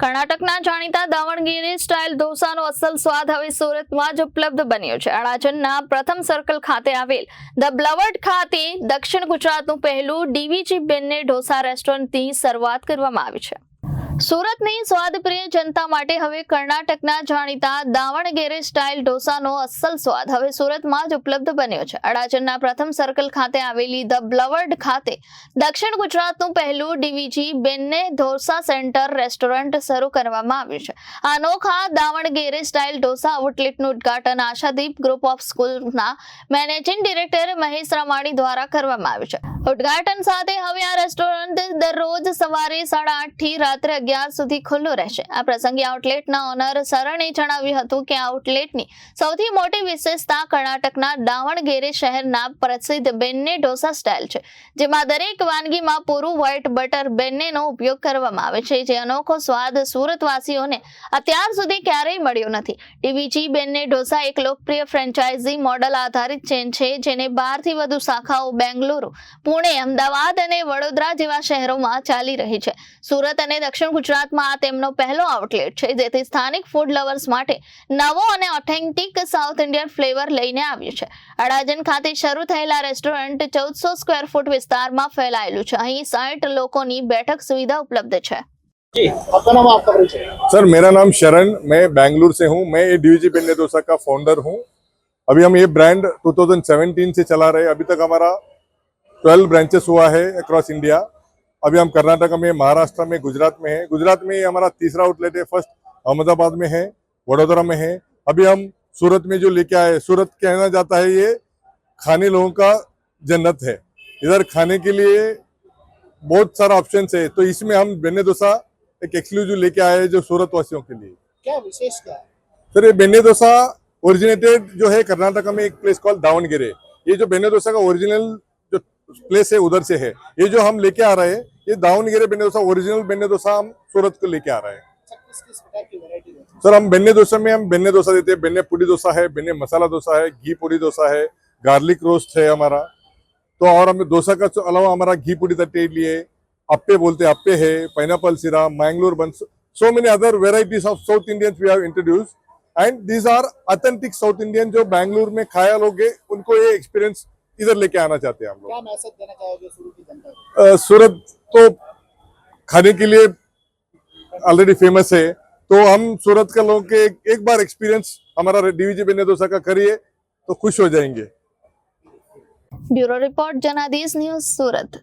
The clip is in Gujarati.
કર્ણાટકના જાણીતા દાવણગીરી સ્ટાઇલ ઢોસાનો અસલ સ્વાદ હવે સુરતમાં જ ઉપલબ્ધ બન્યો છે. અડાજણના પ્રથમ સર્કલ ખાતે આવેલ ધ બ્લવર્ડ ખાતે દક્ષિણ ગુજરાતનું પહેલું ડીવીજી બેનને ઢોસા રેસ્ટોરન્ટની શરૂઆત કરવામાં આવી છે. સુરતની સ્વાદપ્રિય જનતા માટે હવે કર્ણાટકના જાણીતા દાવણગેરે સ્ટાઇલ ઢોસાનો અસલ સ્વાદ હવે સુરતમાં જ ઉપલબ્ધ બન્યો છે. અડાજણના પ્રથમ સર્કલ ખાતે આવેલી ધ બ્લવર્ડ ખાતે દક્ષિણ ગુજરાતનું પહેલું ડીવીજી બેનને ઢોસા સેન્ટર રેસ્ટોરન્ટ શરૂ કરવામાં આવ્યું છે. અનોખા દાવણગેરે સ્ટાઇલ ઢોસા આઉટલેટનું ઉદઘાટન આશાદીપ ગ્રુપ ઓફ સ્કૂલના મેનેજિંગ ડિરેક્ટર મહેશ રમાણી દ્વારા કરવામાં આવ્યું છે. ઉદ્ઘાટન સાથે હવે આ રેસ્ટોરન્ટ દરરોજ સવારે સાડા આઠથી રાત્રે અગિયાર સુધી ખુલ્લું રહેશે. આ પ્રસંગે આઉટલેટના ઓનર સરણે જણાવ્યું હતું કે આઉટલેટની સૌથી મોટી વિશેષતા કર્ણાટકના દાવણગેરે શહેરના પ્રસિદ્ધ બેન્ને ઢોસા સ્ટાઇલ છે, જેમાં દરેક વાનગીમાં પૂરું વ્હાઇટ બટર બેન્નેનો ઉપયોગ કરવામાં આવે છે, જે અનોખો સ્વાદ સુરતવાસીઓને અત્યાર સુધી ક્યારેય મળ્યો નથી. ડીવીજી બેન્ને ઢોસા એક લોકપ્રિય ફ્રેન્ચાઇઝી મોડલ આધારિત ચેન છે, જેને બારથી વધુ શાખાઓ બેંગલુરુ પુણે અમદાવાદ અને વડોદરા જેવા શહેરોમાં ચાલી રહી છે સુરત અને દક્ષિણ ગુજરાતમાં આ તેમનો પહેલો આઉટલેટ છે જેથી સ્થાનિક ફૂડ લવર્સ માટે નવો અને ઓથેન્ટિક સાઉથ ઇન્ડિયન ફ્લેવર લઈને આવ્યું છે અડાજણ ખાતે શરૂ થયેલા રેસ્ટોરન્ટ ચૌદસો સ્ક્વેર ફૂટ વિસ્તારમાં ફેલાયેલું છે અહીં સાઠ લોકોની બેઠક સુવિધા ઉપલબ્ધ છે जी आपका नाम आपका परिचय सर मेरा नाम शरण मैं बेंगलुरु से हूँ मैं ये डीवीजी पेन्ने डोसा का फाउंडर हूँ अभी हम ये ब्रांड 2017 से चला रहे हैं अभी तक हमारा 12 ब्रांचेस हुआ है अक्रॉस इंडिया अभी हम कर्नाटक में महाराष्ट्र में गुजरात में है। गुजरात में हमारा तीसरा आउटलेट है। फ़र्स्ट अहमदाबाद में है वडोदरा में है। अभी हम सूरत में जो लेके आए सूरत कहना जाता है ये खाने लोगों का जन्नत है। इधर खाने के लिए बहुत सारा ऑप्शन है। तो इसमें हम बेन्ने डोसा एक एक्सक्लूसिव लेके आए हैं जो सूरत वासियों के लिए। क्या विशेष क्या सर ये बेन्ने डोसा ओरिजिनेटेड जो है कर्नाटका में एक प्लेस कॉल दावणगेरे। ये जो बेन्ने डोसा का ओरिजिनल प्लेस है उधर से है। ये जो हम लेके आ रहे हैं, ये दावणगेरे बेन्ने डोसा ओरिजिनल बेन्ने डोसा हम सूरत को लेके आ रहे हैं। सर, हम बेन्ने डोसा में हम बेन्ने डोसा देते हैं। बेन्ने पुड़ी डोसा है बेन्ने मसाला डोसा है, घी पूरी डोसा है गार्लिक रोस्ट है हमारा। तो और हमें डोसा का तो अलावा हमारा घी पूरी तट्टे है अप्पे बोलते हैं, अप्पे है pineapple sheera Mangalore bun so many other varieties of south Indian we have introduce and these are authentic south Indian जो बैंगलोर में खाया लोग उनको ये एक्सपीरियंस इधर लेके आना चाहते हैं हम लोग। सूरत तो खाने के लिए ऑलरेडी फ़ेमस है। तो हम सूरत का लोगों के एक बार एक्सपीरियंस हमारा डीवीजी बेने दोसा का करिए तो खुश हो जाएँगे। Bureau report Janadesh news Surat.